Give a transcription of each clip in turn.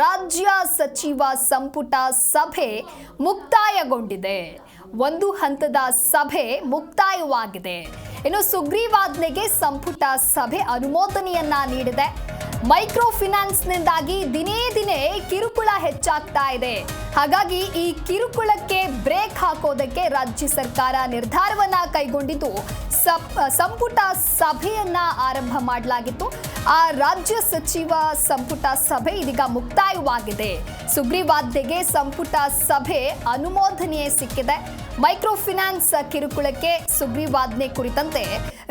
ರಾಜ್ಯ ಸಚಿವ ಸಂಪುಟ ಸಭೆ ಮುಕ್ತಾಯಗೊಂಡಿದೆ. ಒಂದು ಹಂತದ ಸಭೆ ಮುಕ್ತಾಯವಾಗಿದೆ. ಇನ್ನು ಸುಗ್ರೀವಾಜ್ಞೆಗೆ ಸಂಪುಟ ಸಭೆ ಅನುಮೋದನೆಯನ್ನ ನೀಡಿದೆ. ಮೈಕ್ರೋ ಫಿನಾನ್ಸ್ನಿಂದಾಗಿ ದಿನೇ ದಿನೇ ಕಿರುಕುಳ ಹೆಚ್ಚಾಗ್ತಾ ಇದೆ. ಹಾಗಾಗಿ ಈ ಕಿರುಕುಳಕ್ಕೆ ಬ್ರೇಕ್ ಹಾಕೋದಕ್ಕೆ ರಾಜ್ಯ ಸರ್ಕಾರ ನಿರ್ಧಾರವನ್ನ ಕೈಗೊಂಡಿದ್ದು ಸಂಪುಟ ಸಭೆಯನ್ನ ಆರಂಭ ಮಾಡಲಾಗಿತ್ತು. ಆ ರಾಜ್ಯ ಸಚಿವ ಸಂಪುಟ ಸಭೆ ಇದೀಗ ಮುಕ್ತಾಯವಾಗಿದೆ. ಸುಗ್ರೀವಾಜ್ಞೆಗೆ ಸಂಪುಟ ಸಭೆ ಅನುಮೋದನೆ ಸಿಕ್ಕಿದೆ. ಮೈಕ್ರೋ ಫಿನಾನ್ಸ್ ಕಿರುಕುಳಕ್ಕೆ ಸುಗ್ರೀವಾಜ್ಞೆ ಕುರಿತಂತೆ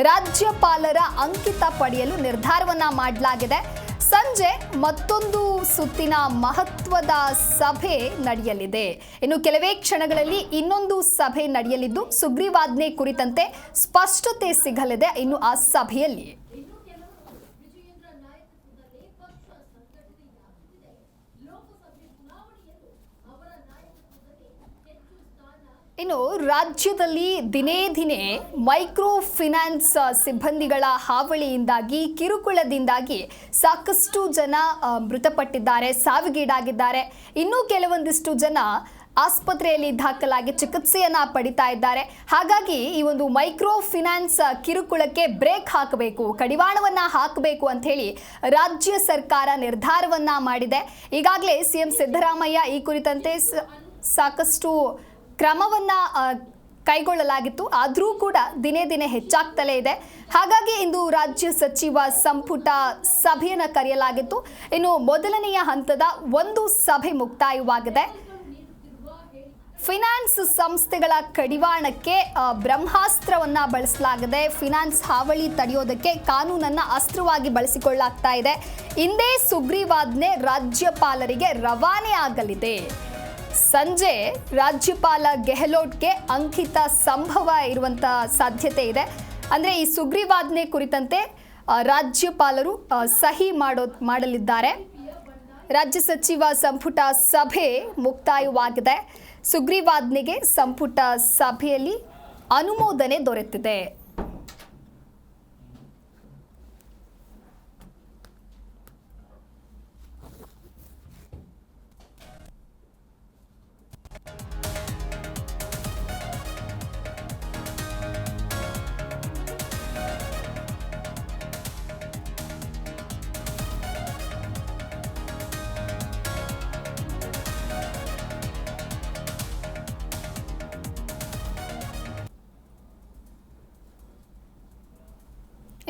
ರಾಜ್ಯಪಾಲರ ಅಂಕಿತ ಪಡೆಯಲು ನಿರ್ಧಾರವನ್ನ ಮಾಡಲಾಗಿದೆ. ಸಂಜೆ ಮತ್ತೊಂದು ಸುತ್ತಿನ ಮಹತ್ವದ ಸಭೆ ನಡೆಯಲಿದೆ. ಇನ್ನು ಕೆಲವೇ ಕ್ಷಣಗಳಲ್ಲಿ ಇನ್ನೊಂದು ಸಭೆ ನಡೆಯಲಿದ್ದು ಸುಗ್ರೀವಾಜ್ಞೆ ಕುರಿತಂತೆ ಸ್ಪಷ್ಟತೆ ಸಿಗಲಿದೆ ಇನ್ನು ಆ ಸಭೆಯಲ್ಲಿ. ಇನ್ನು ರಾಜ್ಯದಲ್ಲಿ ದಿನೇ ದಿನೇ ಮೈಕ್ರೋ ಫಿನಾನ್ಸ್ ಸಿಬ್ಬಂದಿಗಳ ಹಾವಳಿಯಿಂದಾಗಿ, ಕಿರುಕುಳದಿಂದಾಗಿ ಸಾಕಷ್ಟು ಜನ ಮೃತಪಟ್ಟಿದ್ದಾರೆ, ಸಾವಿಗೀಡಾಗಿದ್ದಾರೆ. ಇನ್ನೂ ಕೆಲವೊಂದಿಷ್ಟು ಜನ ಆಸ್ಪತ್ರೆಯಲ್ಲಿ ದಾಖಲಾಗಿ ಚಿಕಿತ್ಸೆಯನ್ನ ಪಡಿತಾ ಇದ್ದಾರೆ. ಹಾಗಾಗಿ ಈ ಒಂದು ಮೈಕ್ರೋ ಫಿನಾನ್ಸ್ ಕಿರುಕುಳಕ್ಕೆ ಬ್ರೇಕ್ ಹಾಕಬೇಕು, ಕಡಿವಾಣವನ್ನ ಹಾಕಬೇಕು ಅಂತ ಹೇಳಿ ರಾಜ್ಯ ಸರ್ಕಾರ ನಿರ್ಧಾರವನ್ನ ಮಾಡಿದೆ. ಈಗಾಗಲೇ ಸಿಎಂ ಸಿದ್ದರಾಮಯ್ಯ ಈ ಕುರಿತಂತೆ ಸ- ಸಾಕಷ್ಟು ಕ್ರಮವನ್ನ ಕೈಗೊಳ್ಳಲಾಗಿತ್ತು. ಆದರೂ ಕೂಡ ದಿನೇ ದಿನೇ ಹೆಚ್ಚಾಗ್ತಲೇ ಇದೆ. ಹಾಗಾಗಿ ಇಂದು ರಾಜ್ಯ ಸಚಿವ ಸಂಪುಟ ಸಭೆಯನ್ನು ಕರೆಯಲಾಗಿತ್ತು. ಇನ್ನು ಮೊದಲನೆಯ ಹಂತದ ಒಂದು ಸಭೆ ಮುಕ್ತಾಯವಾಗಿದೆ. ಫಿನಾನ್ಸ್ ಸಂಸ್ಥೆಗಳ ಕಡಿವಾಣಕ್ಕೆ ಬ್ರಹ್ಮಾಸ್ತ್ರವನ್ನು ಬಳಸಲಾಗಿದೆ. ಫಿನಾನ್ಸ್ ಹಾವಳಿ ತಡೆಯೋದಕ್ಕೆ ಕಾನೂನನ್ನ ಅಸ್ತ್ರವಾಗಿ ಬಳಸಿಕೊಳ್ಳಲಾಗ್ತಾ ಇದೆ. ಇಂದೇ ಸುಗ್ರೀವಾಜ್ಞೆ ರಾಜ್ಯಪಾಲರಿಗೆ ರವಾನೆ ಆಗಲಿದೆ. ಸಂಜೆ ರಾಜ್ಯಪಾಲ ಗೆಹ್ಲೋಟ್ಗೆ ಅಂಕಿತ ಸಂಭವ ಇರುವಂತ ಸಾಧ್ಯತೆ ಇದೆ. ಅಂದ್ರೆ ಈ ಸುಗ್ರೀವಾಜ್ಞೆ ಕುರಿತಂತೆ ರಾಜ್ಯಪಾಲರು ಸಹಿ ಮಾಡೋ ಮಾಡಲಿದ್ದಾರೆ. ರಾಜ್ಯ ಸಚಿವ ಸಂಪುಟ ಸಭೆ ಮುಕ್ತಾಯವಾಗಿದೆ. ಸುಗ್ರೀವಾಜ್ಞೆಗೆ ಸಂಪುಟ ಸಭೆಯಲ್ಲಿ ಅನುಮೋದನೆ ದೊರೆತಿದೆ.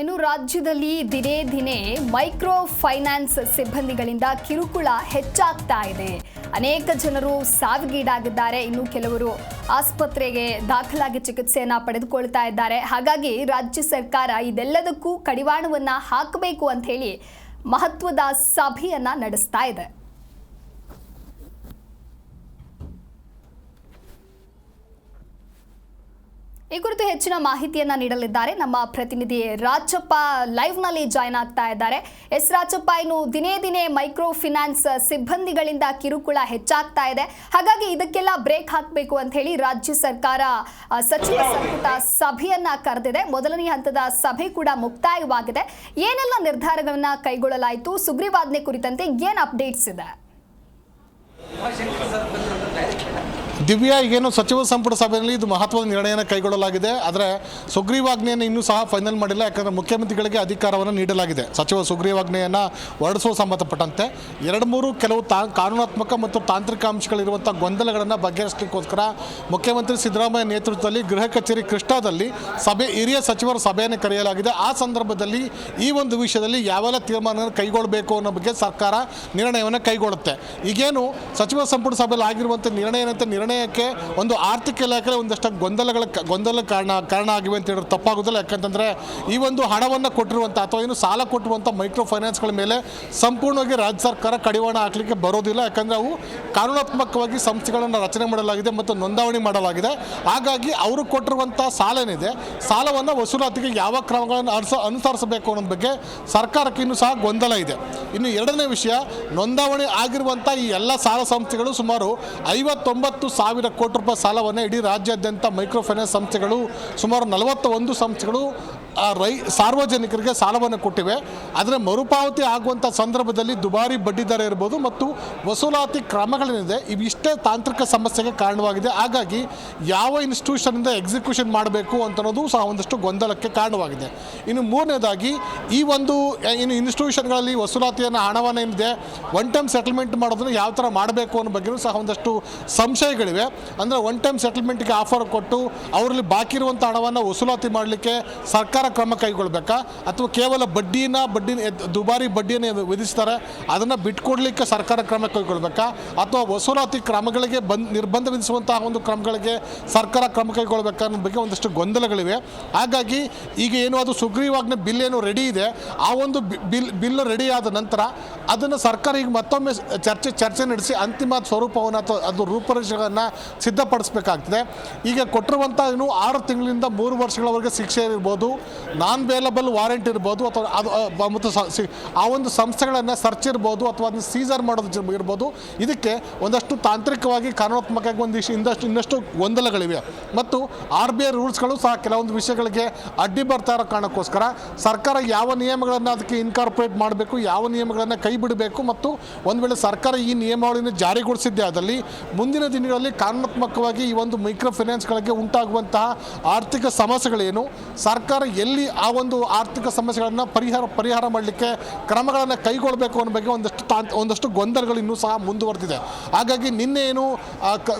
ಇನ್ನು ರಾಜ್ಯದಲ್ಲಿ ದಿನೇ ದಿನೇ ಮೈಕ್ರೋ ಫೈನಾನ್ಸ್ ಸಿಬ್ಬಂದಿಗಳಿಂದ ಕಿರುಕುಳ ಹೆಚ್ಚಾಗ್ತಾ ಇದೆ. ಅನೇಕ ಜನರು ಸಾವಿಗೀಡಾಗಿದ್ದಾರೆ. ಇನ್ನು ಕೆಲವರು ಆಸ್ಪತ್ರೆಗೆ ದಾಖಲಾಗಿ ಚಿಕಿತ್ಸೆಯನ್ನು ಪಡೆದುಕೊಳ್ತಾ ಇದ್ದಾರೆ. ಹಾಗಾಗಿ ರಾಜ್ಯ ಸರ್ಕಾರ ಇದೆಲ್ಲದಕ್ಕೂ ಕಡಿವಾಣವನ್ನು ಹಾಕಬೇಕು ಅಂತ ಹೇಳಿ ಮಹತ್ವದ ಸಭೆಯನ್ನು ನಡೆಸ್ತಾ ಇದೆ. ಈ ಕುರಿತು ಹೆಚ್ಚಿನ ಮಾಹಿತಿಯನ್ನ ನೀಡಲಿದ್ದಾರೆ. ನಮ್ಮ ಪ್ರತಿನಿಧಿ ರಾಜಪ್ಪ ಲೈವ್ನಲ್ಲಿ ಜಾಯ್ನ್ ಆಗ್ತಾ ಇದ್ದಾರೆ. ಎಸ್ ರಾಜಪ್ಪ, ಇನ್ನು ದಿನೇ ದಿನೇ ಮೈಕ್ರೋ ಫಿನಾನ್ಸ್ ಸಿಬ್ಬಂದಿಗಳಿಂದ ಕಿರುಕುಳ ಹೆಚ್ಚಾಗ್ತಾ ಇದೆ. ಹಾಗಾಗಿ ಇದಕ್ಕೆಲ್ಲ ಬ್ರೇಕ್ ಹಾಕಬೇಕು ಅಂತ ಹೇಳಿ ರಾಜ್ಯ ಸರ್ಕಾರ ಸಚಿವ ಸಂಪುಟ ಸಭೆಯನ್ನ ಕರೆದಿದೆ. ಮೊದಲನೇ ಹಂತದ ಸಭೆ ಕೂಡ ಮುಕ್ತಾಯವಾಗಿದೆ. ಏನೆಲ್ಲ ನಿರ್ಧಾರಗಳನ್ನ ಕೈಗೊಳ್ಳಲಾಯಿತು? ಸುಗ್ರೀವಾಜ್ಞೆ ಕುರಿತಂತೆ ಏನ್ ಅಪ್ಡೇಟ್ಸ್ ಇದೆ? ದಿವ್ಯಾ ಈಗೇನು ಸಚಿವ ಸಂಪುಟ ಸಭೆಯಲ್ಲಿ ಇದು ಮಹತ್ವದ ನಿರ್ಣಯನ ಕೈಗೊಳ್ಳಲಾಗಿದೆ. ಆದರೆ ಸುಗ್ರೀವಾಜ್ಞೆಯನ್ನು ಇನ್ನೂ ಸಹ ಫೈನಲ್ ಮಾಡಿಲ್ಲ. ಯಾಕಂದರೆ ಮುಖ್ಯಮಂತ್ರಿಗಳಿಗೆ ಅಧಿಕಾರವನ್ನು ನೀಡಲಾಗಿದೆ. ಸಚಿವ ಸುಗ್ರೀವಾಜ್ಞೆಯನ್ನು ಹೊರಡಿಸುವ ಸಂಬಂಧಪಟ್ಟಂತೆ ಎರಡು ಮೂರು ಕೆಲವು ತಾ, ಕಾನೂನಾತ್ಮಕ ಮತ್ತು ತಾಂತ್ರಿಕ ಅಂಶಗಳಿರುವಂಥ ಗೊಂದಲಗಳನ್ನು ಬಗೆಹರಿಸಲಿಕ್ಕೋಸ್ಕರ ಮುಖ್ಯಮಂತ್ರಿ ಸಿದ್ದರಾಮಯ್ಯ ನೇತೃತ್ವದಲ್ಲಿ ಗೃಹ ಕಚೇರಿ ಕೃಷ್ಣಾದಲ್ಲಿ ಸಭೆ, ಹಿರಿಯ ಸಚಿವರ ಸಭೆಯನ್ನು ಕರೆಯಲಾಗಿದೆ. ಆ ಸಂದರ್ಭದಲ್ಲಿ ಈ ಒಂದು ವಿಷಯದಲ್ಲಿ ಯಾವೆಲ್ಲ ತೀರ್ಮಾನವನ್ನು ಕೈಗೊಳ್ಳಬೇಕು ಅನ್ನೋ ಬಗ್ಗೆ ಸರ್ಕಾರ ನಿರ್ಣಯವನ್ನು ಕೈಗೊಳ್ಳುತ್ತೆ. ಈಗೇನು ಸಚಿವ ಸಂಪುಟ ಸಭೆಯಲ್ಲಿ ಆಗಿರುವಂಥ ನಿರ್ಣಯ ಏನಂತ ನಿರ್ಣಯಕ್ಕೆ ಒಂದು ಆರ್ಥಿಕ ಇಲಾಖೆ ಒಂದಷ್ಟು ಗೊಂದಲಗಳ ಗೊಂದಲ ಕಾರಣ ಕಾರಣ ಆಗಿವೆ ಅಂತ ಹೇಳಿದ್ರೆ ತಪ್ಪಾಗೋದಿಲ್ಲ. ಯಾಕಂತಂದರೆ ಈ ಒಂದು ಹಣವನ್ನು ಕೊಟ್ಟಿರುವಂಥ ಅಥವಾ ಏನು ಸಾಲ ಕೊಟ್ಟಿರುವಂಥ ಮೈಕ್ರೋ ಫೈನಾನ್ಸ್ಗಳ ಮೇಲೆ ಸಂಪೂರ್ಣವಾಗಿ ರಾಜ್ಯ ಸರ್ಕಾರ ಕಡಿವಾಣ ಹಾಕಲಿಕ್ಕೆ ಬರೋದಿಲ್ಲ. ಯಾಕಂದರೆ ಅವು ಕಾನೂನಾತ್ಮಕವಾಗಿ ಸಂಸ್ಥೆಗಳನ್ನು ರಚನೆ ಮಾಡಲಾಗಿದೆ ಮತ್ತು ನೋಂದಾವಣಿ ಮಾಡಲಾಗಿದೆ. ಹಾಗಾಗಿ ಅವರು ಕೊಟ್ಟಿರುವಂಥ ಸಾಲ ಏನಿದೆ ಸಾಲವನ್ನು ವಸೂಲಾತಿಗೆ ಯಾವ ಕ್ರಮಗಳನ್ನು ಅನುಸ, ಅನುಸರಿಸಬೇಕು ಅನ್ನೋದ್ರ ಬಗ್ಗೆ ಸರ್ಕಾರಕ್ಕೆ ಇನ್ನೂ ಸಹ ಗೊಂದಲ ಇದೆ. ಇನ್ನು ಎರಡನೇ ವಿಷಯ, ನೋಂದಾವಣಿ ಆಗಿರುವಂಥ ಈ ಎಲ್ಲ ಸಾಲ ಸಂಸ್ಥೆಗಳು ಸುಮಾರು ಐವತ್ತೊಂಬತ್ತು ಸಾವಿರ ಕೋಟಿ ರೂಪಾಯಿ ಸಾಲವನ್ನು ಇಡೀ ರಾಜ್ಯಾದ್ಯಂತ ಮೈಕ್ರೋ ಫೈನಾನ್ಸ್ ಸಂಸ್ಥೆಗಳು ಸುಮಾರು ನಲವತ್ತ ಸಂಸ್ಥೆಗಳು ಆ, ರೈ ಸಾರ್ವಜನಿಕರಿಗೆ ಸಾಲವನ್ನು ಕೊಟ್ಟಿವೆ. ಆದರೆ ಮರುಪಾವತಿ ಆಗುವಂಥ ಸಂದರ್ಭದಲ್ಲಿ ದುಬಾರಿ ಬಡ್ಡಿದರ ಇರ್ಬೋದು ಮತ್ತು ವಸೂಲಾತಿ ಕ್ರಮಗಳೇನಿದೆ ಇವಿಷ್ಟೇ ತಾಂತ್ರಿಕ ಸಮಸ್ಯೆಗೆ ಕಾರಣವಾಗಿದೆ. ಹಾಗಾಗಿ ಯಾವ ಇನ್ಸ್ಟಿಟ್ಯೂಷನಿಂದ ಎಕ್ಸಿಕ್ಯೂಷನ್ ಮಾಡಬೇಕು ಅಂತನ್ನೋದು ಸಹ ಒಂದಷ್ಟು ಗೊಂದಲಕ್ಕೆ ಕಾರಣವಾಗಿದೆ. ಇನ್ನು ಮೂರನೇದಾಗಿ ಈ ಒಂದು ಇನ್ನು ಇನ್ಸ್ಟಿಟ್ಯೂಷನ್ಗಳಲ್ಲಿ ವಸೂಲಾತಿಯನ್ನು ಹಣವನ್ನು ಏನಿದೆ ಒನ್ ಟೈಮ್ ಸೆಟಲ್ಮೆಂಟ್ ಮಾಡೋದನ್ನು ಯಾವ ಥರ ಮಾಡಬೇಕು ಅನ್ನೋ ಬಗ್ಗೆಯೂ ಸಹ ಒಂದಷ್ಟು ಸಂಶಯಗಳಿವೆ. ಅಂದರೆ ಒನ್ ಟೈಮ್ ಸೆಟಲ್ಮೆಂಟ್ಗೆ ಆಫರ್ ಕೊಟ್ಟು ಅವರಲ್ಲಿ ಬಾಕಿ ಇರುವಂಥ ಹಣವನ್ನು ವಸೂಲಾತಿ ಮಾಡಲಿಕ್ಕೆ ಸರ್ಕಾರ ಕ್ರಮ ಕೈಗೊಳ್ಬೇಕಾ? ಅಥವಾ ಕೇವಲ ಬಡ್ಡಿನ ಬಡ್ಡಿನ ದುಬಾರಿ ಬಡ್ಡಿಯನ್ನು ವಿಧಿಸ್ತಾರೆ, ಅದನ್ನು ಬಿಟ್ಕೊಡ್ಲಿಕ್ಕೆ ಸರ್ಕಾರ ಕ್ರಮ ಕೈಗೊಳ್ಬೇಕಾ? ಅಥವಾ ವಸೂಲಾತಿ ಕ್ರಮಗಳಿಗೆ ಬಂದ್, ನಿರ್ಬಂಧ ವಿಧಿಸುವಂತಹ ಒಂದು ಕ್ರಮಗಳಿಗೆ ಸರ್ಕಾರ ಕ್ರಮ ಕೈಗೊಳ್ಬೇಕಾ ಅನ್ನೋ ಬಗ್ಗೆ ಒಂದಷ್ಟು ಗೊಂದಲಗಳಿವೆ. ಹಾಗಾಗಿ ಈಗ ಏನು ಅದು ಸುಗ್ರೀವಾಜ್ಞೆ ಬಿಲ್ ಏನು ರೆಡಿ ಇದೆ, ಆ ಒಂದು ಬಿಲ್ ಬಿಲ್ ರೆಡಿ ಆದ ನಂತರ ಅದನ್ನು ಸರ್ಕಾರ ಈಗ ಮತ್ತೊಮ್ಮೆ ಚರ್ಚೆ ಚರ್ಚೆ ನಡೆಸಿ ಅಂತಿಮ ಸ್ವರೂಪವನ್ನು ಅಥವಾ ಅದು ರೂಪರೇಷೆಗಳನ್ನು ಸಿದ್ಧಪಡಿಸಬೇಕಾಗ್ತದೆ. ಈಗ ಕೊಟ್ಟಿರುವಂಥ ಏನು ಆರು ತಿಂಗಳಿಂದ ಮೂರು ವರ್ಷಗಳವರೆಗೆ ಶಿಕ್ಷೆ ಇರ್ಬೋದು ನಾನ್ ಬೇಲಬಲ್ ವಾರೆಂಟ್ ಇರ್ಬೋದು ಅಥವಾ ಅದು ಮತ್ತು ಆ ಒಂದು ಸಂಸ್ಥೆಗಳನ್ನು ಸರ್ಚ್ ಇರ್ಬೋದು ಅಥವಾ ಅದನ್ನು ಸೀಸರ್ ಮಾಡೋದು ಇರ್ಬೋದು. ಇದಕ್ಕೆ ಒಂದಷ್ಟು ತಾಂತ್ರಿಕವಾಗಿ ಕಾನೂನಾತ್ಮಕವಾಗಿ ಒಂದಿಷ್ಟು ಇನ್ನಷ್ಟು ಇನ್ನಷ್ಟು ಗೊಂದಲಗಳಿವೆ. ಮತ್ತು ಆರ್ ಬಿ ಐ ರೂಲ್ಸ್ಗಳು ಸಹ ಕೆಲವೊಂದು ವಿಷಯಗಳಿಗೆ ಅಡ್ಡಿ ಬರ್ತಾ ಇರೋ ಕಾರಣಕ್ಕೋಸ್ಕರ ಸರ್ಕಾರ ಯಾವ ನಿಯಮಗಳನ್ನು ಅದಕ್ಕೆ ಇನ್ಕಾರ್ಪೊರೇಟ್ ಮಾಡಬೇಕು, ಯಾವ ನಿಯಮಗಳನ್ನು ಕೈ ಬಿಡಬೇಕು ಮತ್ತು ಒಂದು ವೇಳೆ ಸರ್ಕಾರ ಈ ನಿಯಮಾವಳಿಯನ್ನು ಜಾರಿಗೊಳಿಸಿದ್ದೇ ಆದಲ್ಲಿ ಮುಂದಿನ ದಿನಗಳಲ್ಲಿ ಕಾನೂನಾತ್ಮಕವಾಗಿ ಈ ಒಂದು ಮೈಕ್ರೋ ಫೈನಾನ್ಸ್ಗಳಿಗೆ ಉಂಟಾಗುವಂತಹ ಆರ್ಥಿಕ ಸಮಸ್ಯೆಗಳೇನು? ಸರ್ಕಾರ ಎಲ್ಲಿ ಆ ಒಂದು ಆರ್ಥಿಕ ಸಮಸ್ಯೆಗಳನ್ನು ಪರಿಹಾರ ಪರಿಹಾರ ಮಾಡಲಿಕ್ಕೆ ಕ್ರಮಗಳನ್ನು ಕೈಗೊಳ್ಳಬೇಕು ಅನ್ನೋ ಬಗ್ಗೆ ಒಂದಷ್ಟು ಒಂದಷ್ಟು ಗೊಂದಲಗಳು ಇನ್ನೂ ಸಹ ಮುಂದುವರೆದಿದೆ. ಹಾಗಾಗಿ ನಿನ್ನೆ ಏನು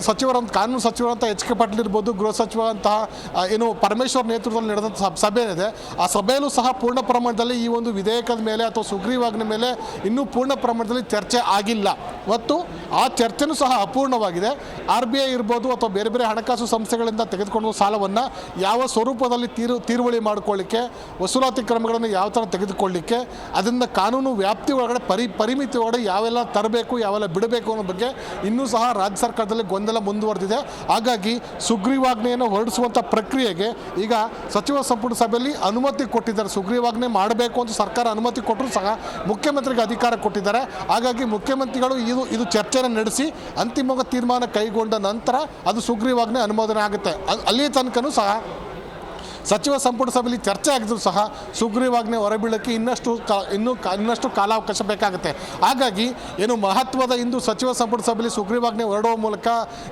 ಸಚಿವರಂತ, ಕಾನೂನು ಸಚಿವರಂತ ಎಚ್ ಕೆ ಪಾಟೀಲ್ ಇರ್ಬೋದು, ಗೃಹ ಸಚಿವ ಅಂತಹ ಏನು ಪರಮೇಶ್ವರ್ ನೇತೃತ್ವದಲ್ಲಿ ನಡೆದಂಥ ಸಭೆ ಏನಿದೆ ಆ ಸಭೆಯಲ್ಲೂ ಸಹ ಪೂರ್ಣ ಪ್ರಮಾಣದಲ್ಲಿ ಈ ಒಂದು ವಿಧೇಯಕದ ಮೇಲೆ ಅಥವಾ ಸುಗ್ರೀವಾಜ್ಞೆ ಮೇಲೆ ಇನ್ನೂ ಪೂರ್ಣ ಪ್ರಮಾಣದಲ್ಲಿ ಚರ್ಚೆ ಆಗಿಲ್ಲ. ಮತ್ತು ಆ ಚರ್ಚೆನೂ ಸಹ ಅಪೂರ್ಣವಾಗಿದೆ. ಆರ್ ಬಿ ಐ ಇರ್ಬೋದು ಅಥವಾ ಬೇರೆ ಬೇರೆ ಹಣಕಾಸು ಸಂಸ್ಥೆಗಳಿಂದ ತೆಗೆದುಕೊಂಡು ಸಾಲವನ್ನು ಯಾವ ಸ್ವರೂಪದಲ್ಲಿ ತೀರು, ತೀರುವಳಿ ಮಾಡಿಕೊಳ್ಳಿಕ್ಕೆ, ವಸೂಲಾತಿ ಕ್ರಮಗಳನ್ನು ಯಾವ ಥರ ತೆಗೆದುಕೊಳ್ಳಿಕ್ಕೆ, ಅದರಿಂದ ಕಾನೂನು ವ್ಯಾಪ್ತಿ ಒಳಗಡೆ ಪರಿ, ಪರಿಮಿತಿ ಒಳಗಡೆ ಯಾವೆಲ್ಲ ತರಬೇಕು, ಯಾವೆಲ್ಲ ಬಿಡಬೇಕು ಅನ್ನೋ ಬಗ್ಗೆ ಇನ್ನೂ ಸಹ ರಾಜ್ಯ ಸರ್ಕಾರದಲ್ಲಿ ಗೊಂದಲ ಮುಂದುವರೆದಿದೆ. ಹಾಗಾಗಿ ಸುಗ್ರೀವಾಜ್ಞೆಯನ್ನು ಹೊರಡಿಸುವಂಥ ಪ್ರಕ್ರಿಯೆಗೆ ಈಗ ಸಚಿವ ಸಂಪುಟ ಸಭೆಯಲ್ಲಿ ಅನುಮತಿ ಕೊಟ್ಟಿದ್ದಾರೆ. ಸುಗ್ರೀವಾಜ್ಞೆ ಮಾಡಬೇಕು ಅಂತ ಸರ್ಕಾರ ಅನುಮತಿ ಕೊಟ್ಟರು ಸಹ ಮುಖ್ಯಮಂತ್ರಿಗೆ ಅಧಿಕಾರ ಕೊಟ್ಟಿದ್ದಾರೆ. ಹಾಗಾಗಿ ಮುಖ್ಯಮಂತ್ರಿಗಳು ಇದು ಇದು ಚರ್ಚೆನ ನಡೆಸಿ ಅಂತಿಮವಾಗಿ ತೀರ್ಮಾನ ಕೈಗೊಂಡ ನಂತರ ಅದು ಸುಗ್ರೀವಾಜ್ಞೆ ಅನುಮೋದನೆ ಆಗುತ್ತೆ. ಅಲ್- ಅಲ್ಲಿಯ ತನಕನೂ ಸಹ ಸಚಿವ ಸಂಪುಟ ಸಭೆಯಲ್ಲಿ ಚರ್ಚೆ ಆಗಿದ್ರು ಸಹ ಸುಗ್ರೀವಾಜ್ಞೆ ಹೊರಬೀಳಕ್ಕೆ ಇನ್ನಷ್ಟು ಇನ್ನೂ ಇನ್ನಷ್ಟು ಕಾಲಾವಕಾಶ ಬೇಕಾಗುತ್ತೆ. ಹಾಗಾಗಿ ಏನು ಮಹತ್ವದ ಇಂದು ಸಚಿವ ಸಂಪುಟ ಸಭೆಯಲ್ಲಿ ಸುಗ್ರೀವಾಜ್ಞೆ ಹೊರಡುವ ಮೂಲಕ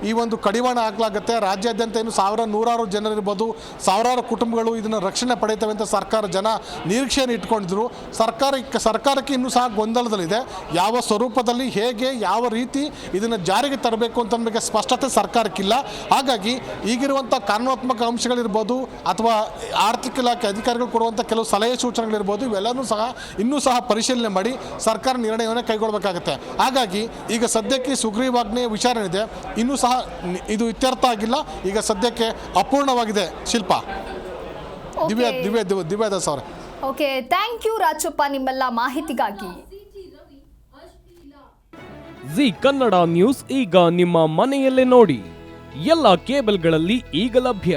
ಈ ಒಂದು ಕಡಿವಾಣ ಹಾಕಲಾಗುತ್ತೆ. ರಾಜ್ಯಾದ್ಯಂತ ಏನು ಸಾವಿರ ನೂರಾರು ಜನರಿರ್ಬೋದು ಸಾವಿರಾರು ಕುಟುಂಬಗಳು ಇದನ್ನು ರಕ್ಷಣೆ ಪಡೆಯುತ್ತವೆ ಅಂತ ಸರ್ಕಾರ ಜನ ನಿರೀಕ್ಷೆಯನ್ನು ಇಟ್ಕೊಂಡಿದ್ರು. ಸರ್ಕಾರಕ್ಕೆ ಸರ್ಕಾರಕ್ಕೆ ಇನ್ನೂ ಸಹ ಗೊಂದಲದಲ್ಲಿದೆ. ಯಾವ ಸ್ವರೂಪದಲ್ಲಿ, ಹೇಗೆ, ಯಾವ ರೀತಿ ಇದನ್ನು ಜಾರಿಗೆ ತರಬೇಕು ಅಂತ ನಮಗೆ ಸ್ಪಷ್ಟತೆ ಸರ್ಕಾರಕ್ಕಿಲ್ಲ. ಹಾಗಾಗಿ ಈಗಿರುವಂಥ ಕಾನೂನಾತ್ಮಕ ಅಂಶಗಳಿರ್ಬೋದು ಅಥವಾ ಆರ್ಥಿಕ ಇಲಾಖೆ ಅಧಿಕಾರಿಗಳು ಕೊಡುವಂಥ ಕೆಲವು ಸಲಹೆ ಸೂಚನೆಗಳಿರ್ಬೋದು ಇವೆಲ್ಲನೂ ಸಹ ಇನ್ನೂ ಸಹ ಪರಿಶೀಲನೆ ಮಾಡಿ ಸರ್ಕಾರ ನಿರ್ಣಯವನ್ನು ಕೈಗೊಳ್ಳಬೇಕಾಗುತ್ತೆ ಹಾಗಾಗಿ ಈಗ ಸದ್ಯಕ್ಕೆ ಸುಗ್ರೀವಾಜ್ಞೆ ವಿಚಾರಣೆ ಇದೆ. ಇನ್ನೂ ಸಹ ಇದು ಇತ್ಯರ್ಥ ಆಗಿಲ್ಲ. ಈಗ ಸದ್ಯಕ್ಕೆ ಅಪೂರ್ಣವಾಗಿದೆ. ಶಿಲ್ಪ. ದಿವ್ಯ ದಿವ್ಯ ದಿವ್ಯಾ ದಿವ್ಯ ದಾಸ್ ಅವರೇ. ಓಕೆ ಥ್ಯಾಂಕ್ ಯು ರಾಜಪ್ಪ ನಿಮ್ಮೆಲ್ಲ ಮಾಹಿತಿಗಾಗಿ. ಸಿಟಿ ರವಿ ಅಶ್ಲೀಲ ಜಿ ಕನ್ನಡ ನ್ಯೂಸ್ ಈಗ ನಿಮ್ಮ ಮನೆಯಲ್ಲೇ ನೋಡಿ. ಎಲ್ಲ ಕೇಬಲ್ಗಳಲ್ಲಿ ಈಗ ಲಭ್ಯ.